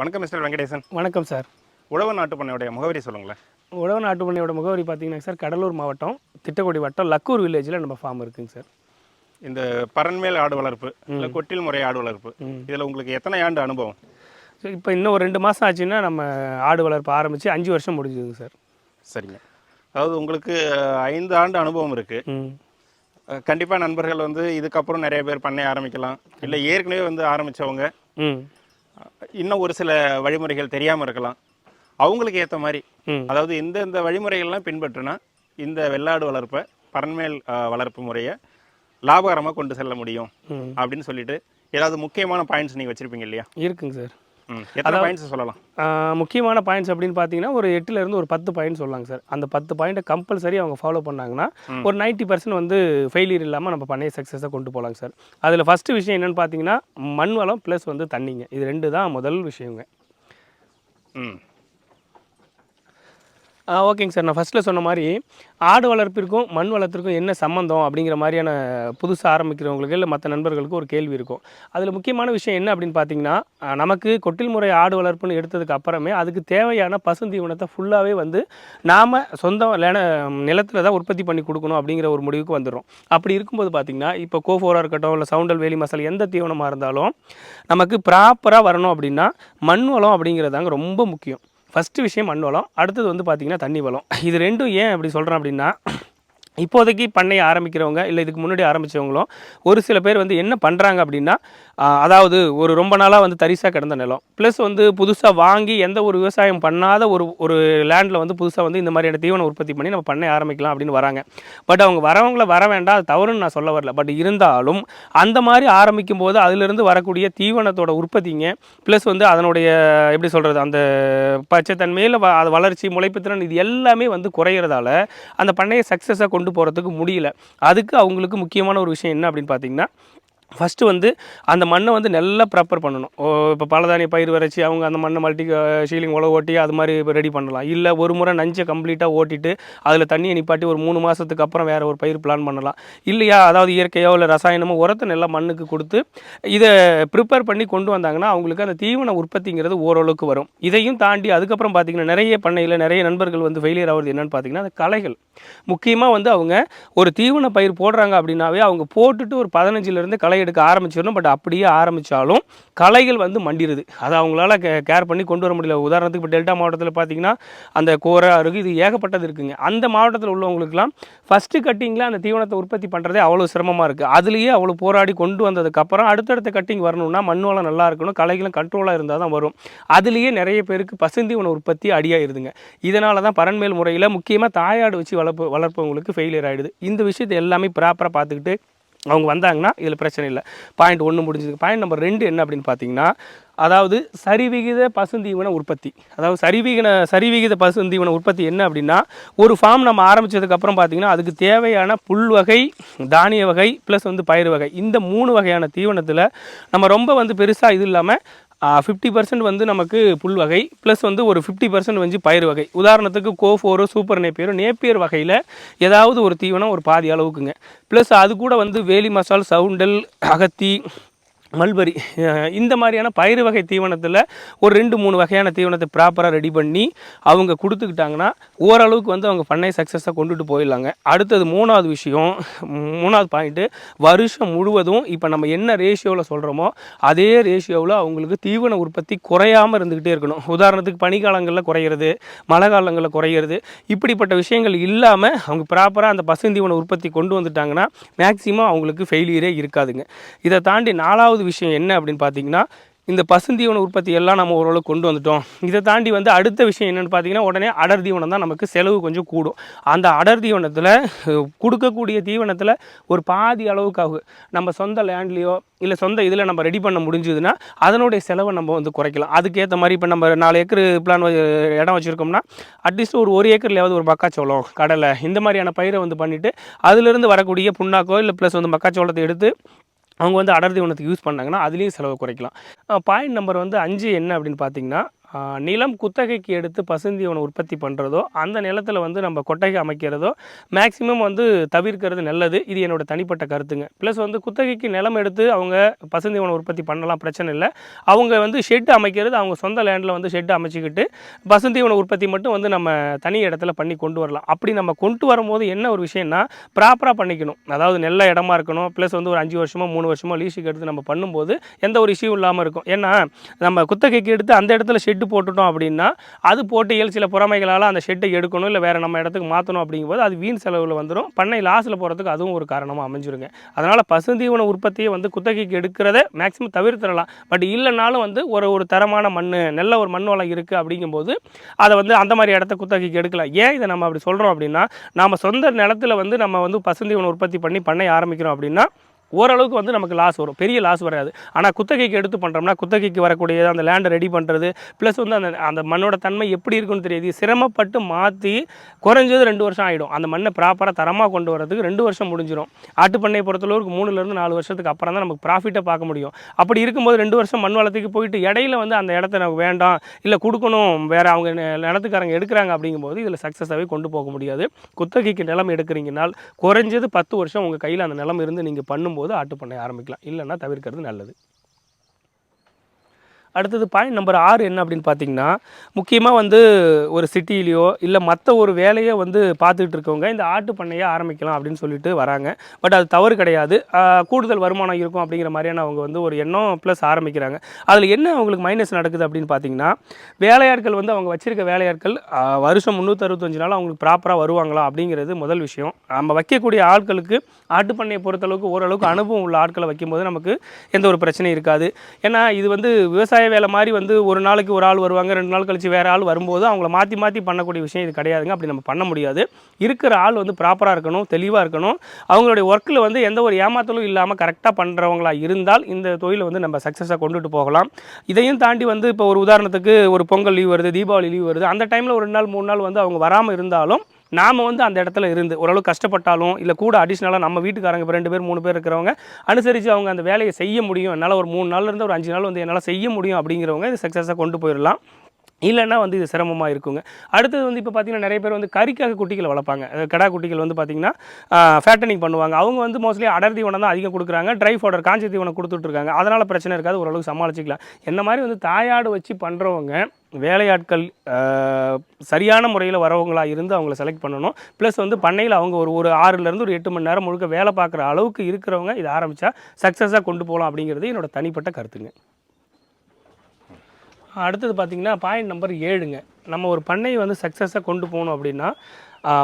வணக்கம் மிஸ்டர் வெங்கடேசன். வணக்கம் சார். உழவு நாட்டு பண்ணையுடைய முகவரி சொல்லுங்களேன். உழவு நாட்டு பண்ணையோட முகவரி பார்த்தீங்கன்னா சார் கடலூர் மாவட்டம் திட்டக்குடி வட்டம் லக்கூர் வில்லேஜில் நம்ம ஃபார்ம் இருக்குங்க சார். இந்த பரன்மேல் ஆடு வளர்ப்பு இல்லை கொட்டில் முறை ஆடு வளர்ப்பு இதில் உங்களுக்கு எத்தனை ஆண்டு அனுபவம்? ஸோ இப்போ இன்னும் ஒரு ரெண்டு மாதம் ஆச்சுன்னா நம்ம ஆடு வளர்ப்பு ஆரம்பித்து அஞ்சு வருஷம் முடிஞ்சுதுங்க சார். சரிங்க. அதாவது உங்களுக்கு ஐந்து ஆண்டு அனுபவம் இருக்குது கண்டிப்பாக நண்பர்கள் வந்து இதுக்கப்புறம் நிறைய பேர் பண்ணை ஆரம்பிக்கலாம். இல்லை ஏற்கனவே வந்து ஆரம்பித்தவங்க இன்னும் ஒரு சில வழிமுறைகள் தெரியாமல் இருக்கலாம். அவங்களுக்கு ஏற்ற மாதிரி. அதாவது இந்த இந்த வழிமுறைகள்லாம் பின்பற்றினா இந்த வெள்ளாடு வளர்ப்பை பரன்மேல் வளர்ப்பு முறையை லாபகரமாக கொண்டு செல்ல முடியும். அப்படின்னு சொல்லிட்டு ஏதாவது முக்கியமான பாயிண்ட்ஸ் நீங்கள் வச்சுருப்பீங்க இல்லையா? இருக்குங்க சார். எத்தனை பாயிண்ட்ஸ் சொல்லலாம்? முக்கியமான பாயிண்ட்ஸ் அப்படின்னு பார்த்தீங்கன்னா ஒரு எட்டுலேருந்து ஒரு பத்து பாயிண்ட் சொல்லலாங்க சார். அந்த பத்து பாயிண்ட்டை கம்பல்சரி அவங்க ஃபாலோ பண்ணாங்கன்னா ஒரு 90% பர்சன்ட் வந்து ஃபெயிலியர் இல்லாமல் நம்ம பண்ணைய சக்ஸஸாக கொண்டு போகலாங்க சார். அதில் ஃபஸ்ட்டு விஷயம் என்னென்னு பார்த்தீங்கன்னா மண் வளம் ப்ளஸ் வந்து தண்ணிங்க. இது ரெண்டு தான் முதல் விஷயங்க. ம். ஓகேங்க சார். நான் ஃபஸ்ட்டில் சொன்ன மாதிரி ஆடு வளர்ப்பிற்கும் மண் வளர்ப்பிற்கும் என்ன சம்மந்தம் அப்படிங்கிற மாதிரியான புதுசாக ஆரம்பிக்கிறவங்களுக்கு இல்லை மற்ற நண்பர்களுக்கு ஒரு கேள்வி இருக்கும். அதில் முக்கியமான விஷயம் என்ன அப்படின்னு பார்த்தீங்கன்னா நமக்கு கொட்டில் முறை ஆடு வளர்ப்புன்னு எடுத்ததுக்கு அப்புறமே அதுக்கு தேவையான பசுந்தீவனத்தை ஃபுல்லாகவே வந்து நாம் சொந்தம் நிலத்தில் தான் உற்பத்தி பண்ணி கொடுக்கணும் அப்படிங்கிற ஒரு முடிவுக்கு வந்துடும் அப்படி இருக்கும்போது பார்த்தீங்கன்னா இப்போ கோஃபோராக இருக்கட்டும் இல்லை சவுண்டல் வேலி மசாலா எந்த தீவனமாக இருந்தாலும் நமக்கு ப்ராப்பராக வரணும் அப்படின்னா மண் வளம் அப்படிங்கிறதாங்க ரொம்ப முக்கியம். ஃபஸ்ட்டு விஷயம் மண் வளம் அடுத்தது வந்து பார்த்திங்கன்னா தண்ணி வளம். இது ரெண்டும் ஏன் அப்படி சொல்கிறேன் அப்படின்னா இப்போதைக்கு பண்ணையை ஆரம்பிக்கிறவங்க இல்லை இதுக்கு முன்னாடி ஆரம்பித்தவங்களும் ஒரு சில பேர் வந்து என்ன பண்ணுறாங்க அப்படின்னா அதாவது ஒரு ரொம்ப நாளாக வந்து தரிசாக கிடந்த நிலம். ப்ளஸ் வந்து புதுசாக வாங்கி எந்த ஒரு விவசாயம் பண்ணாத ஒரு ஒரு லேண்டில் வந்து புதுசாக வந்து இந்த மாதிரியான தீவனம் உற்பத்தி பண்ணி நம்ம பண்ண ஆரம்பிக்கலாம் அப்படின்னு வராங்க. பட் அவங்க வரவங்கள வர வேண்டாம் அது தவறுன்னு நான் சொல்ல வரல. பட் இருந்தாலும் அந்த மாதிரி ஆரம்பிக்கும் போது அதிலிருந்து வரக்கூடிய தீவனத்தோட உற்பத்திங்க ப்ளஸ் வந்து அதனுடைய எப்படி சொல்கிறது அந்த பச்சைத்தன்மையில் வ அது வளர்ச்சி முளைப்புத்திறன் இது எல்லாமே வந்து குறையிறதால அந்த பண்ணையை சக்ஸஸாக கொண்டு போகிறதுக்கு முடியல. அதுக்கு அவங்களுக்கு முக்கியமான ஒரு விஷயம் என்ன அப்படின்னு பார்த்தீங்கன்னா ஃபஸ்ட்டு வந்து அந்த மண்ணை வந்து நல்லா ப்ராப்பர் பண்ணணும். இப்போ பலதானிய பயிர் விரைச்சி அவங்க அந்த மண்ணை மல்டி ஷீலிங் உழவு ஓட்டி அது மாதிரி ரெடி பண்ணலாம். இல்லை ஒரு முறை நஞ்சை கம்ப்ளீட்டாக ஓட்டிட்டு அதில் தண்ணியை நிப்பாட்டி ஒரு மூணு மாதத்துக்கு அப்புறம் வேறு ஒரு பயிர் பிளான் பண்ணலாம். இல்லையா? அதாவது இயற்கையோ இல்லை ரசாயனமோ உரத்தை நல்லா மண்ணுக்கு கொடுத்து இதை ப்ரிப்பேர் பண்ணி கொண்டு வந்தாங்கன்னா அவங்களுக்கு அந்த தீவன உற்பத்திங்கிறது ஓரளவுக்கு வரும். இதையும் தாண்டி அதுக்கப்புறம் பார்த்தீங்கன்னா நிறைய பண்ணையில் நிறைய நண்பர்கள் வந்து ஃபெயிலியர் ஆகிறது என்னென்னு பார்த்தீங்கன்னா அந்த கலைகள் முக்கியமாக வந்து அவங்க ஒரு தீவன பயிர் போடுறாங்க அப்படின்னாவே அவங்க போட்டுட்டு ஒரு பதினஞ்சுலேருந்து களை எடுக்க ஆரம்பிச்சிடணும். பட் அப்படியே ஆரம்பித்தாலும் களைகள் வந்து மண்டிடுது அதை அவங்களால கேர் பண்ணி கொண்டு வர முடியல. உதாரணத்துக்கு இப்போ டெல்டா மாவட்டத்தில் பார்த்தீங்கன்னா அந்த கோரை அருகு இது ஏகப்பட்டது இருக்குங்க. அந்த மாவட்டத்தில் உள்ளவங்களுக்குலாம் ஃபஸ்ட்டு கட்டிங்கில் அந்த தீவனத்தை உற்பத்தி பண்ணுறதே அவ்வளோ சிரமமாக இருக்குது அதுலேயே அவ்வளோ போராடி கொண்டு வந்ததுக்கப்புறம் அடுத்தடுத்த கட்டிங் வரணும்னா மண் வளம் நல்லா இருக்கணும் களைகளும் கண்ட்ரோலாக இருந்தால் தான் வரும். அதுலேயே நிறைய பேருக்கு பசுந்தீவன உற்பத்தி அடியாயிருதுங்க. இதனால தான் பரன்மேல் முறையில் முக்கியமாக தாயாடு வச்சு வளர்ப்பு வளர்ப்பவங்களுக்கு ஃபெயிலியர் ஆகிடுது இந்த விஷயத்தை எல்லாமே ப்ராப்பராக பார்த்துக்கிட்டு அவங்க வந்தாங்கன்னா இதில் பிரச்சனை இல்லை. பாயிண்ட் ஒன்று முடிஞ்சது. பாயிண்ட் நம்பர் ரெண்டு என்ன அப்படின்னு பார்த்தீங்கன்னா அதாவது சரிவிகித பசுந்தீவன உற்பத்தி. அதாவது சரிவிகித சரிவிகித பசுந்தீவன உற்பத்தி என்ன அப்படின்னா ஒரு ஃபார்ம் நம்ம ஆரம்பித்ததுக்கப்புறம் பார்த்தீங்கன்னா அதுக்கு தேவையான புல் வகை தானிய வகை ப்ளஸ் வந்து பயிர் வகை. இந்த மூணு வகையான தீவனத்தில் நம்ம ரொம்ப வந்து பெருசாக இது இல்லாமல் ஃபிஃப்டி பர்சன்ட் வந்து நமக்கு புல் வகை ப்ளஸ் வந்து ஒரு ஃபிஃப்டி பர்சன்ட் வந்து பயிர் வகை. உதாரணத்துக்கு கோஃபோரோ சூப்பர் நேப்பியரோ நேப்பியர் வகையில் ஏதாவது ஒரு தீவனம் ஒரு பாதி அளவுக்குங்க. ப்ளஸ் அது கூட வந்து வேலி மசால் சவுண்டல் அகத்தி மல்பரி இந்த மாதிரியான பயிறு வகை தீவனத்தில் ஒரு ரெண்டு மூணு வகையான தீவனத்தை ப்ராப்பராக ரெடி பண்ணி அவங்க கொடுத்துக்கிட்டாங்கன்னா ஓரளவுக்கு வந்து அவங்க பண்ணை சக்ஸஸாக கொண்டுட்டு போயிடலாங்க. அடுத்தது மூணாவது விஷயம் மூணாவது பாயிண்ட்டு வருஷம் முழுவதும் இப்போ நம்ம என்ன ரேஷியோவில் சொல்கிறோமோ அதே ரேஷியோவில் அவங்களுக்கு தீவன உற்பத்தி குறையாமல் இருந்துக்கிட்டே இருக்கணும். உதாரணத்துக்கு பனிக்காலங்களில் குறையிறது மழை காலங்களில் குறையிறது இப்படிப்பட்ட விஷயங்கள் இல்லாமல் அவங்க ப்ராப்பராக அந்த பசுந்தீவன உற்பத்தி கொண்டு வந்துட்டாங்கன்னா மேக்சிமம் அவங்களுக்கு ஃபெயிலியரே இருக்காதுங்க. இதை தாண்டி நாலாவது விஷயம் என்ன அப்படின்னு பார்த்தீங்கன்னா இந்த பசுந்தீவன உற்பத்தி எல்லாம் நம்ம ஓரளவுக்கு கொண்டு வந்துட்டோம். இதை தாண்டி வந்து அடுத்த விஷயம் என்னென்னு பார்த்தீங்கன்னா உடனே அடர் தீவனம் தான் நமக்கு செலவு கொஞ்சம் கூடும். அந்த அடர் தீவனத்தில் கொடுக்கக்கூடிய தீவனத்தில் ஒரு பாதி அளவுக்காக நம்ம சொந்த லேண்ட்லேயோ இல்லை சொந்த இதில் நம்ம ரெடி பண்ண முடிஞ்சதுன்னா அதனுடைய செலவை நம்ம வந்து குறைக்கலாம். அதுக்கேற்ற மாதிரி இப்போ நம்ம நாலு ஏக்கர் பிளான் இடம் வச்சுருக்கோம்னா அட்லீஸ்ட் ஒரு ஒரு ஏக்கர்லையாவது ஒரு மக்காச்சோளம் கடலை இந்த மாதிரியான பயிரை வந்து பண்ணிவிட்டு அதிலிருந்து வரக்கூடிய புண்ணாக்கோ இல்லை ப்ளஸ் வந்து மக்காச்சோளத்தை எடுத்து அவங்க வந்து அடர்த்தி உணத்துக்கு யூஸ் பண்ணாங்கன்னா அதுலேயும் செலவு குறைக்கலாம். பாயிண்ட் நம்பர் வந்து அஞ்சு என்ன அப்படின்னு பார்த்தீங்கன்னா நிலம் குத்தகைக்கு எடுத்து பசுந்தீவனம் உற்பத்தி பண்ணுறதோ அந்த நிலத்தில் வந்து நம்ம கொட்டகை அமைக்கிறதோ மேக்சிமம் வந்து தவிர்க்கிறது நல்லது. இது என்னோட தனிப்பட்ட கருத்துங்க. ப்ளஸ் வந்து குத்தகைக்கு நிலம் எடுத்து அவங்க பசுந்தீவனம் உற்பத்தி பண்ணலாம் பிரச்சனை இல்லை. அவங்க வந்து ஷெட் அமைக்கிறது அவங்க சொந்த லேண்டில் வந்து ஷெட் அமைச்சிக்கிட்டு பசுந்தீவன உற்பத்தி மட்டும் வந்து நம்ம தனி இடத்துல பண்ணி கொண்டு வரலாம். அப்படி நம்ம கொண்டு வரும்போது என்ன ஒரு விஷயம்னா ப்ராப்பராக பண்ணிக்கணும். அதாவது நல்ல இடமா இருக்கணும் ப்ளஸ் வந்து ஒரு அஞ்சு வருஷமோ மூணு வருஷமோ லீஸுக்கு எடுத்து நம்ம பண்ணும்போது எந்த ஒரு இஷ்யூ இல்லாமல் இருக்கும். ஏன்னா நம்ம குத்தகைக்கு எடுத்து அந்த இடத்துல ஷெட்டு போட்டுட்டோம் அப்படின்னா அது போட்டியில் சில புறமைகளால் அந்த ஷெட்டை எடுக்கணும் இல்லை வேறு நம்ம இடத்துக்கு மாற்றணும் அப்படிங்கும்போது அது வீண் செலவில் வந்துடும் பண்ணை லாஸில் போகிறதுக்கு அதுவும் ஒரு காரணமாக அமைஞ்சிருங்க. அதனால் பசுந்தீவன உற்பத்தியை வந்து குத்தகைக்கு எடுக்கிறத மேக்ஸிமம் தவிர்த்திடலாம். பட் இல்லைனாலும் வந்து ஒரு ஒரு தரமான மண் நல்ல ஒரு மண் வளம் இருக்குது அப்படிங்கும்போது அதை வந்து அந்த மாதிரி இடத்த குத்தகைக்கு எடுக்கலாம். ஏன் இதை நம்ம அப்படி சொல்கிறோம் அப்படின்னா நம்ம சொந்த நிலத்துல வந்து நம்ம வந்து பசுந்தீவன உற்பத்தி பண்ணி பண்ணை ஆரம்பிக்கிறோம் அப்படின்னா ஓரளவுக்கு வந்து நமக்கு லாஸ் வரும். பெரிய லாஸ் வராது. ஆனால் குத்தகைக்கு எடுத்து பண்ணுறோம்னா குத்தகைக்கு வரக்கூடிய அந்த லேண்டை ரெடி பண்ணுறது ப்ளஸ் வந்து அந்த அந்த மண்ணோட தன்மை எப்படி இருக்குன்னு தெரியுது. சிரமப்பட்டு மாற்றி குறைஞ்சது ரெண்டு வருஷம் ஆகிடும் அந்த மண்ணை ப்ராப்பராக தரமாக கொண்டு வரதுக்கு ரெண்டு வருஷம் முடிஞ்சிடும் ஆட்டுப்பண்ணையை பொறுத்தளவுக்கு மூணுலேருந்து நாலு வருஷத்துக்கு அப்புறம் தான் நமக்கு ப்ராஃபிட்டை பார்க்க முடியும். அப்படி இருக்கும்போது ரெண்டு வருஷம் மண் வளத்துக்கு போயிட்டு இடையில வந்து அந்த இடத்த நமக்கு வேண்டாம் இல்லை கொடுக்கணும் வேறு அவங்க நி- நிலத்துக்காரங்க எடுக்கிறாங்க அப்படிங்கும்போது இதில் சக்ஸஸாகவே கொண்டு போக முடியாது. குத்தகைக்கு நிலம் எடுக்கிறீங்கனால் குறைஞ்சது பத்து வருஷம் உங்கள் கையில் அந்த நிலம் இருந்து நீங்கள் பண்ணும்போது ஆட்டுப்பண்ணை ஆரம்பிக்கலாம். இல்லைன்னா தவிர்க்கிறது நல்லது. அடுத்தது பாயிண்ட் நம்பர் ஆறு என்ன அப்படின்னு பார்த்தீங்கன்னா முக்கியமாக வந்து ஒரு சிட்டிலேயோ இல்லை மற்ற ஒரு வேலையை வந்து பார்த்துட்டு இருக்கவங்க இந்த ஆட்டு பண்ணையை ஆரம்பிக்கலாம் அப்படின்னு சொல்லிட்டு வராங்க. பட் அது தவறு கிடையாது. கூடுதல் வருமானம் இருக்கும் அப்படிங்கிற மாதிரியான அவங்க வந்து ஒரு எண்ணம் ப்ளஸ் ஆரம்பிக்கிறாங்க. அதில் என்ன அவங்களுக்கு மைனஸ் நடக்குது அப்படின்னு பார்த்தீங்கன்னா வேலையாட்கள் வந்து அவங்க வச்சிருக்க வேலையாட்கள் வருஷம் முந்நூற்றறுபத்தஞ்சு நாள் அவங்களுக்கு ப்ராப்பராக வருவாங்களா அப்படிங்கிறது முதல் விஷயம். நம்ம வைக்கக்கூடிய ஆட்களுக்கு ஆட்டு பண்ணையை பொறுத்தளவுக்கு ஓரளவுக்கு அனுபவம் உள்ள ஆட்களை வைக்கும்போது நமக்கு எந்த ஒரு பிரச்சனையும் இருக்காது. ஏன்னா இது வந்து விவசாய வேலை மாதிரி வந்து ஒரு நாளைக்கு ஒரு ஆள் வருவாங்க ரெண்டு நாள் கழிச்சு வேறு ஆள் வரும்போது அவங்கள மாற்றி மாற்றி பண்ணக்கூடிய விஷயம் இது கிடையாதுங்க. அப்படி நம்ம பண்ண முடியாது. இருக்கிற ஆள் வந்து ப்ராப்பராக இருக்கணும் தெளிவாக இருக்கணும். அவங்களுடைய ஒர்க்கில் வந்து எந்த ஒரு ஏமாத்தலும் இல்லாமல் கரெக்டாக பண்ணுறவங்களா இருந்தால் இந்த தொழிலை வந்து நம்ம சக்ஸஸாக கொண்டுட்டு போகலாம். இதையும் தாண்டி வந்து இப்போ ஒரு உதாரணத்துக்கு ஒரு பொங்கல் லீவ் வருது தீபாவளி லீவ் வருது. அந்த டைமில் ஒரு ரெண்டு நாள் மூணு நாள் வந்து அவங்க வராமல் இருந்தாலும் நாம் வந்து அந்த இடத்துல இருந்து ஓரளவு கஷ்டப்பட்டாலும் இல்லை கூட அடிஷ்னலாக நம்ம வீட்டுக்காரங்க இப்போ ரெண்டு பேர் மூணு பேர் இருக்கிறவங்க அனுசரித்து அவங்க அந்த வேலையை செய்ய முடியும். என்னால் ஒரு மூணு நாள்லேருந்து ஒரு அஞ்சு நாள் வந்து என்னால் செய்ய முடியும் அப்படிங்கிறவங்க இது சக்ஸஸாக கொண்டு போயிடலாம் இல்லைன்னா வந்து இது சிரமமாக இருக்குங்க. அடுத்தது வந்து இப்போ பார்த்தீங்கன்னா நிறைய பேர் வந்து கறிக்காக குட்டிகளை வளர்ப்பாங்க. கடா குட்டிகள் வந்து பார்த்திங்கன்னா ஃபேட்டனிங் பண்ணுவாங்க. அவங்க வந்து மோஸ்ட்லி அடர் தீவனம் தான் அதிகம் கொடுக்குறாங்க. ட்ரை ஃபோடர் காஞ்சி தீவனம் கொடுத்துட்ருக்காங்க அதனால் பிரச்சனை இருக்காது. ஓரளவுக்கு சமாளிச்சிக்கலாம். என்ன மாதிரி வந்து தாயாடு வச்சு பண்ணுறவங்க வேலையாட்கள் சரியான முறையில் வரவங்களா இருந்து அவங்கள செலக்ட் பண்ணணும். ப்ளஸ் வந்து பண்ணையில் அவங்க ஒரு ஒரு ஆறுலேருந்து ஒரு எட்டு மணி நேரம் முழுக்க வேலை பார்க்குற அளவுக்கு இருக்கிறவங்க இதை ஆரம்பித்தா சக்ஸஸாக கொண்டு போகலாம் அப்படிங்கிறது என்னோட தனிப்பட்ட கருத்துங்க. அடுத்தது பார்த்திங்கன்னா பாயிண்ட் நம்பர் ஏழுங்க. நம்ம ஒரு பண்ணையை வந்து சக்ஸஸாக கொண்டு போகணும் அப்படின்னா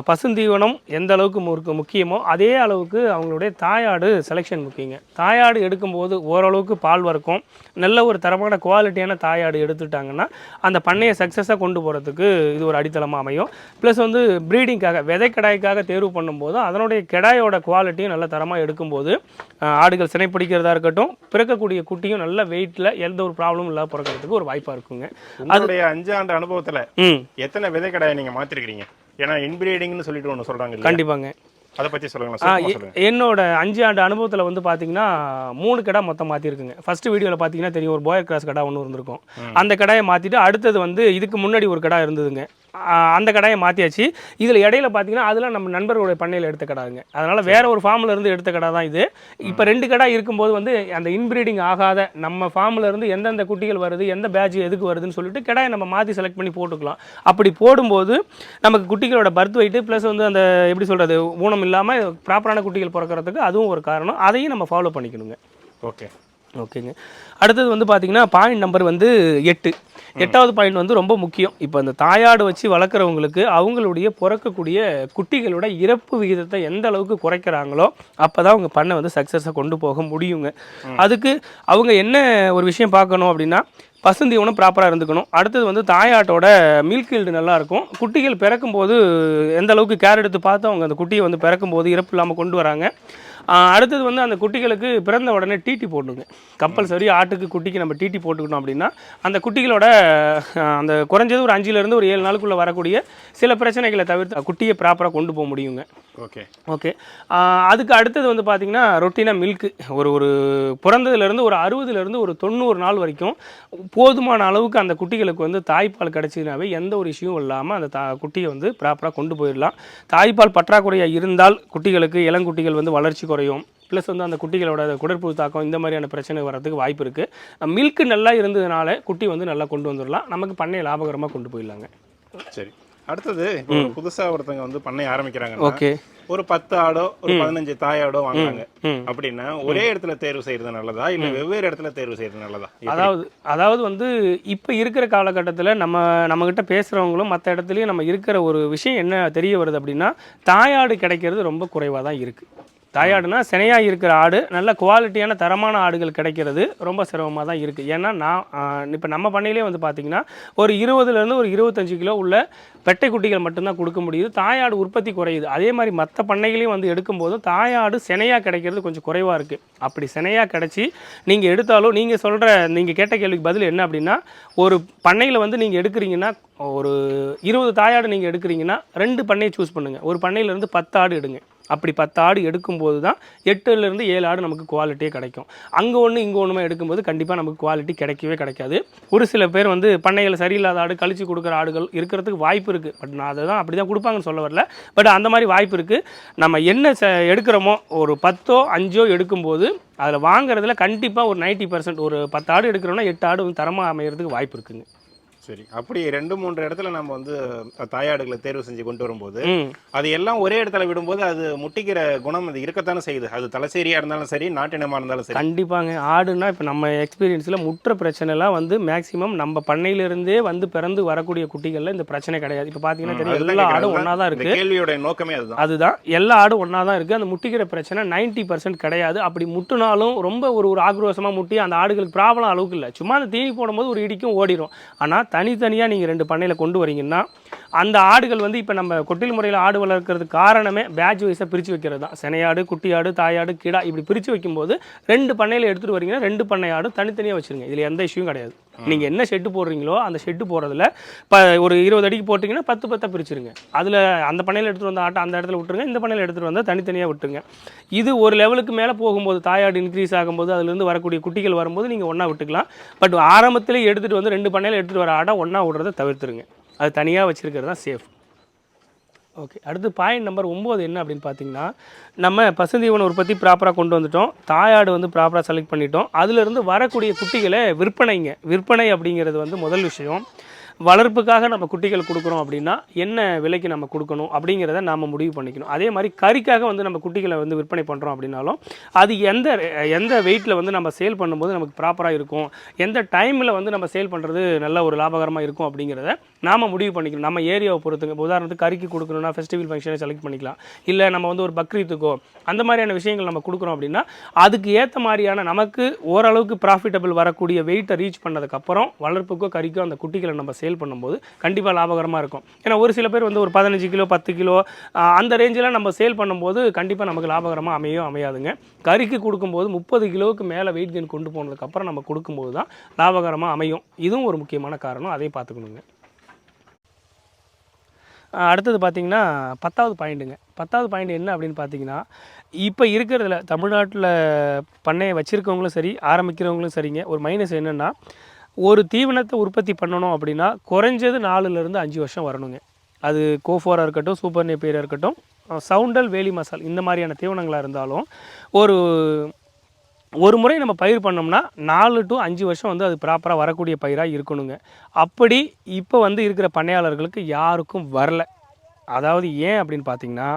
பசுந்தீவனம் எந்த அளவுக்கு முக்கியமோ அதே அளவுக்கு அவங்களுடைய தாயாடு செலெக்ஷன் முக்கியங்க. தாயாடு எடுக்கும்போது ஓரளவுக்கு பால் வறக்கும். நல்ல ஒரு தரமான குவாலிட்டியான தாயாடு எடுத்துட்டாங்கன்னா அந்த பண்ணையை சக்ஸஸாக கொண்டு போகிறதுக்கு இது ஒரு அடித்தளமாக அமையும். ப்ளஸ் வந்து ப்ரீடிங்காக விதை கிடாய்க்காக தேர்வு பண்ணும்போது அதனுடைய கிடாயோட குவாலிட்டியும் நல்ல தரமாக எடுக்கும்போது ஆடுகள் சினைப்பிடிக்கிறதா இருக்கட்டும் பிறக்கக்கூடிய குட்டியும் நல்ல வெயிட்டில் எந்த ஒரு ப்ராப்ளமும் இல்லாத பிறக்கிறதுக்கு ஒரு வாய்ப்பாக இருக்குங்க. உங்களுடைய அஞ்சு ஆண்டு அனுபவத்துல ம். எத்தனை விதை கடையை நீங்க மாத்திருக்கீங்க ஏன்னா இன்பிரீடிங்னு சொல்லிட்டு ஒன்று சொல்றாங்க இல்லையா? கண்டிப்பாங்க. அதை பத்தி சொல்லுங்களேன் என்னோட அஞ்சு ஆண்டு அனுபவத்தில் வந்து பார்த்தீங்கன்னா மூணு கடை மொத்தம் மாற்றிருக்குங்க ஃபர்ஸ்ட் வீடியோவில் பார்த்தீங்கன்னா தெரியும் ஒரு போயர் கிராஸ் கடை ஒன்று இருந்திருக்கும். அந்த கடையை மாற்றிட்டு அடுத்தது வந்து இதுக்கு முன்னாடி ஒரு கடை இருந்ததுங்க. அந்த கடையை மாற்றியாச்சு இதில் இடையில பார்த்தீங்கன்னா அதெல்லாம் நம்ம நண்பர்களுடைய பண்ணையில் எடுத்த கடாங்க. அதனால் வேற ஒரு ஃபார்மில் இருந்து எடுத்த கடை தான் இது. இப்போ ரெண்டு கடை இருக்கும்போது வந்து அந்த இன்பிரீடிங் ஆகாத நம்ம ஃபார்மில் இருந்து எந்தெந்த குட்டிகள் வருது எந்த பேட்ச் எதுக்கு வருதுன்னு சொல்லிட்டு கடாயை நம்ம மாற்றி செலக்ட் பண்ணி போட்டுக்கலாம். அப்படி போடும்போது நமக்கு குட்டிகளோட பர்த் வெயிட்டு ப்ளஸ் வந்து அந்த எப்படி சொல்கிறது ஊனம் இல்லாமல் ப்ராப்பரான குட்டிகள் பிறக்கிறதுக்கு அதுவும் ஒரு காரணம். அதையும் நம்ம ஃபாலோ பண்ணிக்கணுங்க. ஓகே. ஓகேங்க. அடுத்தது வந்து பார்த்தீங்கன்னா பாயிண்ட் நம்பர் வந்து எட்டு. எட்டாவது பாயிண்ட் வந்து ரொம்ப முக்கியம். இப்போ அந்த தாயாடு வச்சு வளர்க்குறவங்களுக்கு அவங்களுடைய பிறக்கக்கூடிய குட்டிகளோட இறப்பு விகிதத்தை எந்த அளவுக்கு குறைக்கிறாங்களோ அப்போ தான் அவங்க பண்ணை வந்து சக்ஸஸாக கொண்டு போக முடியுங்க. அதுக்கு அவங்க என்ன ஒரு விஷயம் பார்க்கணும் அப்படின்னா பசுந்தீவனம் ப்ராப்பராக இருந்துக்கணும். அடுத்தது வந்து தாயாட்டோட மில்க் ஈல்டு நல்லா இருக்கும். குட்டிகள் பிறக்கும்போது எந்த அளவுக்கு கேர் எடுத்து பார்த்து அவங்க அந்த குட்டியை வந்து பிறக்கும்போது இறப்பு இல்லாமல் கொண்டு வராங்க. அடுத்தது வந்து அந்த குட்டிகளுக்கு பிறந்த உடனே டிடி போடணுங்க. கம்பல்சரி ஆட்டுக்கு குட்டிக்கு நம்ம டிடி போட்டுக்கிட்டோம் அப்படின்னா அந்த குட்டிகளோட அந்த குறைஞ்சது ஒரு அஞ்சுலேருந்து ஒரு ஏழு நாளுக்குள்ளே வரக்கூடிய சில பிரச்சனைகளை தவிர்த்து குட்டியை ப்ராப்பராக கொண்டு போக முடியுங்க. ஓகே. ஓகே. அதுக்கு அடுத்தது வந்து பார்த்தீங்கன்னா ரொட்டீனாக மில்க்கு ஒரு ஒரு பிறந்ததுலேருந்து ஒரு அறுபதுலேருந்து ஒரு தொண்ணூறு நாள் வரைக்கும் போதுமான அளவுக்கு அந்த குட்டிகளுக்கு வந்து தாய்ப்பால் கிடச்சிதுனாவே எந்த ஒரு இஷ்யூவும் இல்லாமல் அந்த தா குட்டியை வந்து ப்ராப்பராக கொண்டு போயிடலாம். தாய்ப்பால் பற்றாக்குறையாக இருந்தால் குட்டிகளுக்கு இளங்குட்டிகள் வந்து வளர்ச்சி குறையும். ப்ளஸ் வந்து அந்த குட்டிகளோட குடற்புழு தாக்கம் இந்த மாதிரியான பிரச்சனை வர்றதுக்கு வாய்ப்பு இருக்குது மில்க்கு நல்லா இருந்ததுனால குட்டி வந்து நல்லா கொண்டு வந்துடலாம் நமக்கு பண்ணையை லாபகரமாக கொண்டு போயிடலாங்க. சரி. அடுத்தது இப்போ ஒரு புதுசா ஒருத்தங்க வந்து பண்ணை ஆரம்பிக்கிறாங்க ஓகே. ஒரு பத்து ஆடோ ஒரு பதினஞ்சு தாயாடோ வாங்குறாங்க. அப்படின்னா ஒரே இடத்துல தேர்வு செய்யறது நல்லதா? இல்ல வெவ்வேறு இடத்துல தேர்வு செய்யறது நல்லதா? அதாவது அதாவது வந்து இப்போ இருக்கிற காலகட்டத்தில் நம்ம நம்மக்கிட்ட பேசுகிறவங்களும் மற்ற இடத்துலையும் நம்ம இருக்கிற ஒரு விஷயம் என்ன தெரிய வருது அப்படின்னா தாயாடு கிடைக்கிறது ரொம்ப குறைவாக தான் இருக்குது தாயாடுனா சினையாக இருக்கிற ஆடு நல்ல குவாலிட்டியான தரமான ஆடுகள் கிடைக்கிறது. ரொம்ப சிரமமாக தான் இருக்குது ஏன்னா நான் இப்போ நம்ம பண்ணையிலே வந்து பார்த்திங்கன்னா ஒரு இருபதுலேருந்து ஒரு இருபத்தஞ்சு கிலோ உள்ள பெட்டை குட்டிகள் மட்டும்தான் கொடுக்க முடியுது. தாயாடு உற்பத்தி குறையுது. அதே மாதிரி மற்ற பண்ணைகளையும் வந்து எடுக்கும்போதும் தாயாடு சினையாக கிடைக்கிறது கொஞ்சம் குறைவாக இருக்குது அப்படி சினையாக கிடச்சி நீங்கள் எடுத்தாலும் நீங்கள் சொல்கிற நீங்கள் கேட்ட கேள்விக்கு பதில் என்ன அப்படின்னா ஒரு பண்ணையில் வந்து நீங்கள் எடுக்கிறீங்கன்னா ஒரு இருபது தாயாடு நீங்கள் எடுக்கிறீங்கன்னா ரெண்டு பண்ணையை சூஸ் பண்ணுங்கள் ஒரு பண்ணையிலேருந்து பத்து ஆடு எடுங்க. அப்படி பத்து ஆடு எடுக்கும்போது தான் எட்டுலேருந்து ஏழு ஆடு நமக்கு குவாலிட்டியே கிடைக்கும். அங்கே ஒன்று இங்கே ஒன்றுமே எடுக்கும்போது கண்டிப்பாக நமக்கு குவாலிட்டி கிடைக்கவே கிடைக்காது. ஒரு சில பேர் வந்து பண்ணையில் சரியில்லாத ஆடு கழிச்சு கொடுக்குற ஆடுகள் இருக்கிறதுக்கு வாய்ப்பு இருக்குது பட் நான் அதை தான் அப்படி தான் கொடுப்பாங்கன்னு சொல்ல வரல. பட் அந்த மாதிரி வாய்ப்பு இருக்குது நம்ம என்ன ச எடுக்கிறோமோ ஒரு பத்தோ அஞ்சோ எடுக்கும்போது அதில் வாங்குறதுல கண்டிப்பாக ஒரு 90% பர்சன்ட் ஒரு பத்து ஆடு எடுக்கிறோன்னா எட்டு ஆடு வந்து தரமாக அமைகிறதுக்கு வாய்ப்பு இருக்குங்க. சரி. அப்படி ரெண்டு மூன்று இடத்துல நம்ம வந்து தாயாடுகளை தேர்வு செஞ்சு கொண்டு வரும்போது அது எல்லாம் ஒரே இடத்துல விடும்போது அது முட்டிக்கிற குணம் அது இருக்கத்தானே செய்யுது. அது தலைசேரியா இருந்தாலும் சரி நாட்டினமா இருந்தாலும் சரி. கண்டிப்பாங்க. ஆடுனா இப்போ நம்ம எக்ஸ்பீரியன்ஸில் முற்ற பிரச்சனைலாம் வந்து மேக்ஸிமம் நம்ம பண்ணையிலிருந்தே வந்து பிறந்து வரக்கூடிய குட்டிகளில் இந்த பிரச்சனை கிடையாது. இப்போ பார்த்தீங்கன்னா தெரியும் எல்லா. ஆடும் ஒன்றா தான் இந்த இருக்குது கேள்வியோட நோக்கமே அதுதான். அதுதான். எல்லா ஆடும் ஒன்றா தான் இருக்குது அந்த முட்டிக்கிற பிரச்சனை 90% பர்சன்ட் கிடையாது. அப்படி முட்டுனாலும் ரொம்ப ஒரு ஒரு ஆக்ரோஷமாக முட்டி அந்த ஆடுகளுக்கு ப்ராப்ளம் அளவுக்கு இல்லை. சும்மா அந்த தீனி போடும்போது ஒரு இடிக்கும் ஓடிடும் ஆனால் தனித்தனியாக நீங்கள் ரெண்டு பண்ணையில் கொண்டு வரீங்கன்னா அந்த ஆடுகள் வந்து இப்போ நம்ம கொட்டில் முறையில் ஆடு வளர்க்குறதுக்கு காரணமே பேட்ச் வைஸாக பிரித்து வைக்கிறது தான். சினையாடு குட்டியாடு தாயாடு கிடா இப்படி பிரித்து வைக்கும்போது ரெண்டு பண்ணையில் எடுத்துகிட்டு வரீங்கன்னா ரெண்டு பண்ணை ஆடும் தனித்தனியாக வச்சுருங்க. இதில் எந்த இஷ்யூவும் கிடையாது. நீங்கள் என்ன ஷெட்டு போடுறீங்களோ அந்த ஷெட்டு போடுறதுல இப்போ ஒரு இருபது அடிக்கு போட்டிங்கன்னா பத்து பத்தாக பிரிச்சுருங்க. அதில் அந்த பண்ணையில் எடுத்துகிட்டு வந்த ஆட்டை அந்த இடத்துல விட்டுருங்க இந்த பண்ணையில் எடுத்துகிட்டு வந்தால் தனித்தனியாக விட்டுருங்க. இது ஒரு லெவலுக்கு மேலே போகும்போது தாயாடு இன்க்ரீஸ் ஆகும்போது அதுலேருந்து வரக்கூடிய குட்டிகள் வரும்போது நீங்கள் ஒன்றா விட்டுக்கலாம். பட் ஆரம்பத்தில் எடுத்துகிட்டு வந்து ரெண்டு பண்ணையில் எடுத்துகிட்டு வர ஆடை ஒன்றா விடுறத தவிர்த்துருங்க. அது தனியாக வச்சுருக்கிறது தான் சேஃப் ஓகே அடுத்து பாயிண்ட் நம்பர் ஒம்பது என்ன அப்படின்னு பார்த்தீங்கன்னா நம்ம பசுந்தீவன உற்பத்தி ப்ராப்பராக கொண்டு வந்துட்டோம். தாயாடு வந்து ப்ராப்பராக செலக்ட் பண்ணிட்டோம். அதிலிருந்து வரக்கூடிய குட்டிகளை விற்பனைங்க. விற்பனை அப்படிங்கிறது வந்து முதல் விஷயம். வளர்ப்புக்காக நம்ம குட்டிகள் கொடுக்குறோம் அப்படின்னா என்ன விலைக்கு நம்ம கொடுக்கணும் அப்படிங்கிறத நாம் முடிவு பண்ணிக்கணும். அதே மாதிரி கறிக்காக வந்து நம்ம குட்டிகளை வந்து விற்பனை பண்ணுறோம் அப்படின்னாலும் அது எந்த எந்த வெயிட்டில் வந்து நம்ம சேல் பண்ணும்போது நமக்கு ப்ராப்பராக இருக்கும்? எந்த டைமில் வந்து நம்ம சேல் பண்ணுறது நல்ல ஒரு லாபகரமாக இருக்கும் அப்படிங்கிறத நாம் முடிவு பண்ணிக்கணும். நம்ம ஏரியாவை பொறுத்துங்க. உதாரணத்துக்கு கறிக்கு கொடுக்கணும்னா ஃபெஸ்டிவல் ஃபங்க்ஷனை செலக்ட் பண்ணிக்கலாம். இல்லை நம்ம வந்து ஒரு பக்ரீத்துக்கோ அந்த மாதிரியான விஷயங்கள் நம்ம கொடுக்குறோம் அப்படின்னா அதுக்கு ஏற்ற மாதிரியான நமக்கு ஓரளவுக்கு ப்ராஃபிட்டபிள் வரக்கூடிய வெயிட்டை ரீச் பண்ணதுக்கப்புறம் வளர்ப்புக்கோ கறிக்கோ அந்த குட்டிகளை நம்ம சேல் சேல் பண்ணும்போது கண்டிப்பாக லாபகரமாக இருக்கும். ஏன்னா ஒரு சில பேர் வந்து ஒரு பதினஞ்சு கிலோ பத்து கிலோ அந்த ரேஞ்சில் நம்ம சேல் பண்ணும்போது கண்டிப்பாக நமக்கு லாபகரமாக அமையும் அமையாதுங்க. கறிக்கு கொடுக்கும்போது முப்பது கிலோவுக்கு மேலே வெயிட் கெயின் கொண்டு போனதுக்கப்புறம் நம்ம கொடுக்கும்போது தான் லாபகரமாக அமையும். இதுவும் ஒரு முக்கியமான காரணம். அதையும் பார்த்துக்கணுங்க. அடுத்தது பார்த்தீங்கன்னா பத்தாவது பாயிண்ட்டுங்க பத்தாவது பாயிண்ட் என்ன அப்படின்னு பார்த்தீங்கன்னா இப்போ இருக்கிறதுல தமிழ்நாட்டில் பண்ணையை வச்சுருக்கவங்களும் சரி ஆரம்பிக்கிறவங்களும் சரிங்க. ஒரு மைனஸ் என்னென்னா ஒரு தீவனத்தை உற்பத்தி பண்ணணும் அப்படின்னா குறைஞ்சது நாலுலேருந்து அஞ்சு வருஷம் வரணுங்க. அது கோஃபோராக இருக்கட்டும் சூப்பர் நெப்பீராக இருக்கட்டும் சவுண்டல் வேலி மசால் இந்த மாதிரியான தீவனங்களாக இருந்தாலும் ஒரு ஒரு முறை நம்ம பயிர் பண்ணோம்னா நாலு டு அஞ்சு வருஷம் வந்து அது ப்ராப்பராக வரக்கூடிய பயிராக இருக்கணுங்க. அப்படி இப்போ வந்து இருக்கிற பண்ணையாளர்களுக்கு யாருக்கும் வரல. அதாவது ஏன் அப்படின்னு பார்த்தீங்கன்னா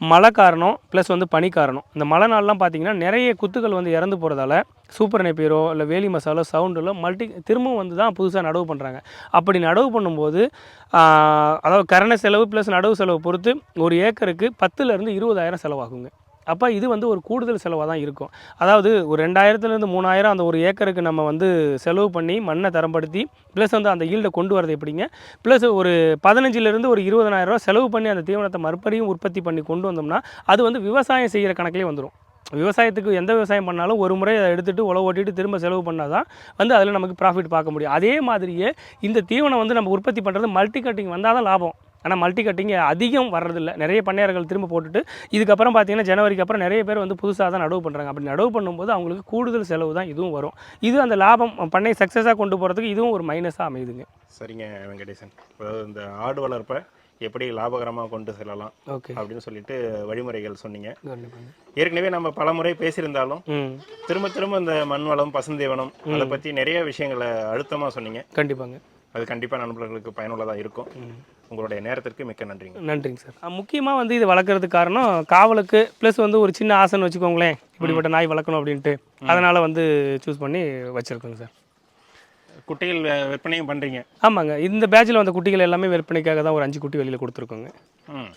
மழை காரணம் ப்ளஸ் வந்து பனி காரணம். இந்த மழை நாள்லாம் பார்த்தீங்கன்னா நிறைய குத்துகள் வந்து இறந்து போகிறதால சூப்பர் நெப்பீரோ இல்லை வேலி மசாலோ சவுண்டிலோ மல்டி திரும்பவும் வந்து தான் புதுசாக நடவு பண்ணுறாங்க அப்படி நடவு பண்ணும்போது அதாவது கரண செலவு ப்ளஸ் நடவு செலவு பொறுத்து ஒரு ஏக்கருக்கு பத்துலேருந்து இருபதாயிரம் செலவாகுங்க. அப்போ இது வந்து ஒரு கூடுதல் செலவாக தான் இருக்கும். அதாவது ஒரு ரெண்டாயிரத்துலேருந்து மூணாயிரம் அந்த ஒரு ஏக்கருக்கு நம்ம வந்து செலவு பண்ணி மண்ணை தரப்படுத்தி ப்ளஸ் வந்து அந்த ஈல்டை கொண்டு வரது எப்படிங்க? ப்ளஸ் ஒரு பதினஞ்சிலேருந்து ஒரு இருபதனாயிரரூவா செலவு பண்ணி அந்த தீவனத்தை மறுபடியும் உற்பத்தி பண்ணி கொண்டு வந்தோம்னா அது வந்து விவசாயம் செய்கிற கணக்கிலே வந்துடும் விவசாயத்துக்கு எந்த விவசாயம் பண்ணாலும் ஒரு முறை அதை எடுத்துகிட்டு உழவு ஓட்டிட்டு திரும்ப செலவு பண்ணால் தான் வந்து அதில் நமக்கு ப்ராஃபிட் பார்க்க முடியும். அதே மாதிரியே இந்த தீவனம் வந்து நம்ம உற்பத்தி பண்ணுறது மல்டி கட்டிங் வந்தால் தான் லாபம். ஆனால் மல்டி கட்டிங் அதிகம் வர்றதில்ல. நிறைய பண்ணையாளர்கள் திரும்ப போட்டுட்டு இதுக்கப்புறம் பார்த்தீங்கன்னா ஜனவரிக்கு அப்புறம் நிறைய பேர் வந்து புதுசாக தான் நடவு பண்ணுறாங்க அப்படி நடவு பண்ணும்போது அவங்களுக்கு கூடுதல் செலவு தான் இதுவும் வரும். இது அந்த லாபம் பண்ணை சக்ஸஸாக கொண்டு போகிறதுக்கு இதுவும் ஒரு மைனஸாக அமையுதுங்க. சரிங்க வெங்கடேசன். அதாவது இந்த ஆடு வளர்ப்பை எப்படி லாபகரமாக கொண்டு செல்லலாம் ஓகே. அப்படின்னு சொல்லிட்டு வழிமுறைகள் சொன்னீங்க. ஏற்கனவே நம்ம பல முறை பேசியிருந்தாலும் திரும்ப திரும்ப இந்த மண் வளம் பசுந்தீவனம் அதை பற்றி நிறைய விஷயங்களை அழுத்தமாக சொன்னீங்க. கண்டிப்பாங்க. அது கண்டிப்பாக நண்பர்களுக்கு பயனுள்ளதாக இருக்கும். உங்களுடைய நேரத்திற்கு மிக்க நன்றிங்க. நன்றிங்க சார். முக்கியமாக வந்து இது வளர்க்குறதுக்கு காரணம் காவலுக்கு ப்ளஸ் வந்து ஒரு சின்ன ஆசைன்னு வச்சுக்கோங்களேன். இப்படிப்பட்ட நாய் வளர்க்கணும் அப்படின்ட்டு. அதனால் வந்து சூஸ் பண்ணி வச்சுருக்கோங்க சார். குட்டிகள் விற்பனையும் பண்ணுறீங்க ஆமாங்க. இந்த பேட்சில் வந்த குட்டிகள் எல்லாமே விற்பனைக்காக தான் ஒரு அஞ்சு குட்டி வெளியில் கொடுத்துருக்கோங்க. ம்.